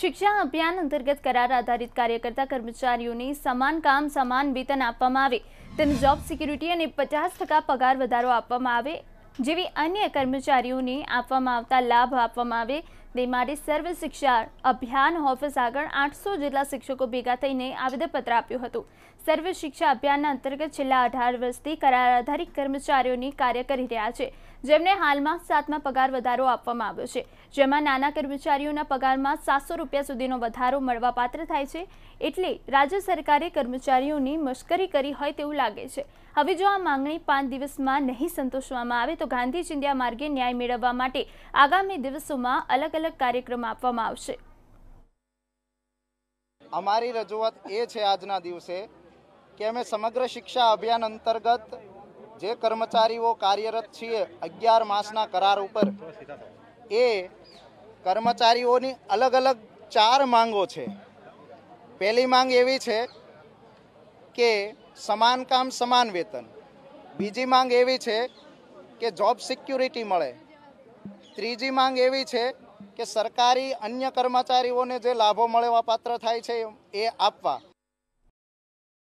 શિક્ષા અભિયાન અંતર્ગત કરાર આધારિત કાર્ય કરતા કર્મચારીઓને સમાન કામ, સમાન વેતન આપવામાં આવે. તેમ જોબ સિક્યુરિટી અને પચાસ ટકા પગાર વધારો આપવામાં આવે. જેવી અન્ય કર્મચારીઓને આપવામાં આવતા લાભ આપવામાં આવે. તે સર્વ શિક્ષા અભિયાન ઓફિસ આગળ આઠસો જેટલા શિક્ષકો ભેગા થઈને આવેદનપત્ર આપ્યું હતું. સર્વ શિક્ષા અભિયાનના અંતર્ગત છેલ્લા અઢાર વર્ષથી કરાર આધારિત કર્મચારીઓની કાર્ય કરી રહ્યા છે. જેમને હાલમાં સાતમા પગાર વધારો આપવામાં આવ્યો છે. જેમાં નાના કર્મચારીઓના પગારમાં સાતસો રૂપિયા સુધીનો વધારો મળવાપાત્ર થાય છે. એટલે રાજ્ય સરકારે કર્મચારીઓની મશ્કરી કરી હોય તેવું લાગે છે. હવે જો આ માંગણી પાંચ દિવસમાં નહીં સંતોષવામાં આવે તો ગાંધી ચિંધ્યા માર્ગે ન્યાય મેળવવા માટે આગામી દિવસોમાં અલગ અલગ કાર્યક્રમ આપવામાં આવશે. અમારી રજૂઆત એ છે આજના દિવસે કે અમે સમગ્ર શિક્ષા અભિયાન અંતર્ગત જે કર્મચારીઓ કાર્યરત છીએ અગિયાર માસના કરાર ઉપર, એ કર્મચારીઓની અલગ અલગ ચાર માંગો છે. પહેલી માંગ એવી છે કે સમાન કામ, સમાન વેતન. બીજી માંગ એવી છે કે જોબ સિક્યુરિટી મળે. ત્રીજી માંગ એવી છે કે સરકારી અન્ય કર્મચારીઓને જે લાભો મળવા પાત્ર થાય છે એ આપવા.